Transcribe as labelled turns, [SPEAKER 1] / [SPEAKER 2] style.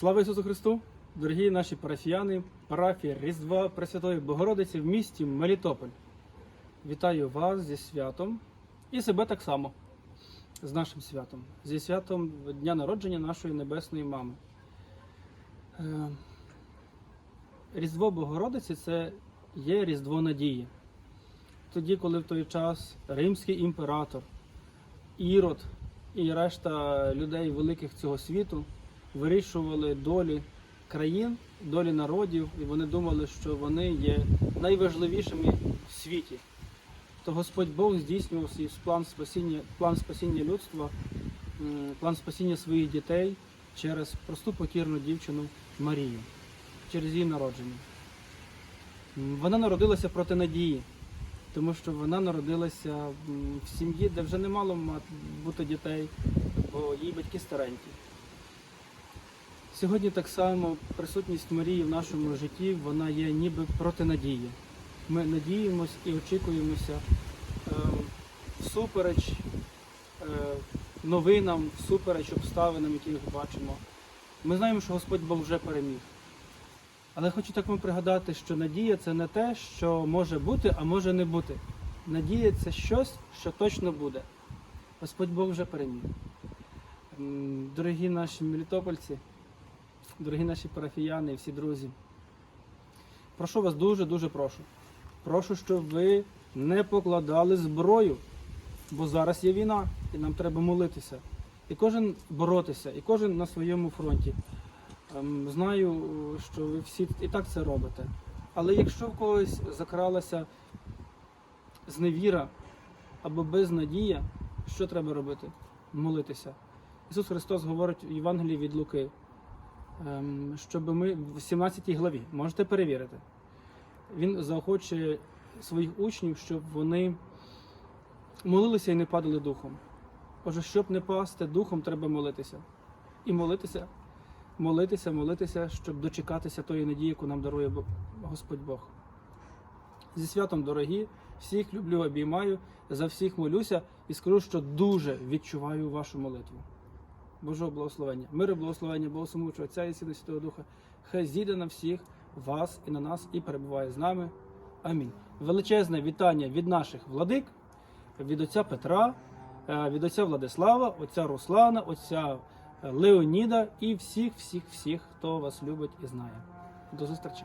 [SPEAKER 1] Слава Ісусу Христу! Дорогі наші парафіяни, парафія Різдва Пресвятої Богородиці в місті Мелітополь. Вітаю вас зі святом і себе так само з нашим святом, зі святом дня народження нашої небесної мами. Е, Різдво Богородиці це є Різдво надії. Тоді, коли в той час римський імператор, Ірод і решта людей великих цього світу вирішували долі країн, долі народів, і вони думали, що вони є найважливішими в світі. То Господь Бог здійснював свій план спасіння, план спасіння людства, план спасіння своїх дітей через просту покірну дівчину Марію, через її народження. Вона народилася проти надії, тому що вона народилася в сім'ї, де вже не мало бути дітей, бо її батьки старенькі. Сьогодні так само присутність Марії в нашому житті вона є ніби проти надії. Ми надіємось і очікуємося е, всупереч е, новинам, всупереч обставинам, які їх бачимо. Ми знаємо, що Господь Бог вже переміг. Але хочу так вам пригадати, що надія це не те, що може бути, а може не бути. Надія це щось, що точно буде. Господь Бог вже переміг. Дорогі наші мелітопольці, дорогі наші парафіяни і всі друзі. Прошу вас дуже-дуже прошу. Прошу, щоб ви не покладали зброю, бо зараз є війна, і нам треба молитися. І кожен боротися, і кожен на своєму фронті. Ем, Знаю, що ви всі і так це робите. Але якщо в когось закралася зневіра або безнадія, що треба робити? Молитися. Ісус Христос говорить в Євангелії від Луки, щоб ми в 17 главі, можете перевірити. Він заохочує своїх учнів, щоб вони молилися і не падали духом. Отже, щоб не пасти духом, треба молитися. І молитися, молитися, молитися, щоб дочекатися тої надії, яку нам дарує Господь Бог. Зі святом, дорогі, всіх люблю, обіймаю, за всіх молюся і скажу, що дуже відчуваю вашу молитву. Божого благословення. Миру, благословення, Богосумучого Отця і Сина Святого Духа. Хай зійде на всіх вас і на нас і перебуває з нами. Амінь. Величезне вітання від наших владик, від отця Петра, е, від отця Владислава, отця Руслана, отця е, Леоніда і всіх, всіх, всіх, хто вас любить і знає. До зустрічі!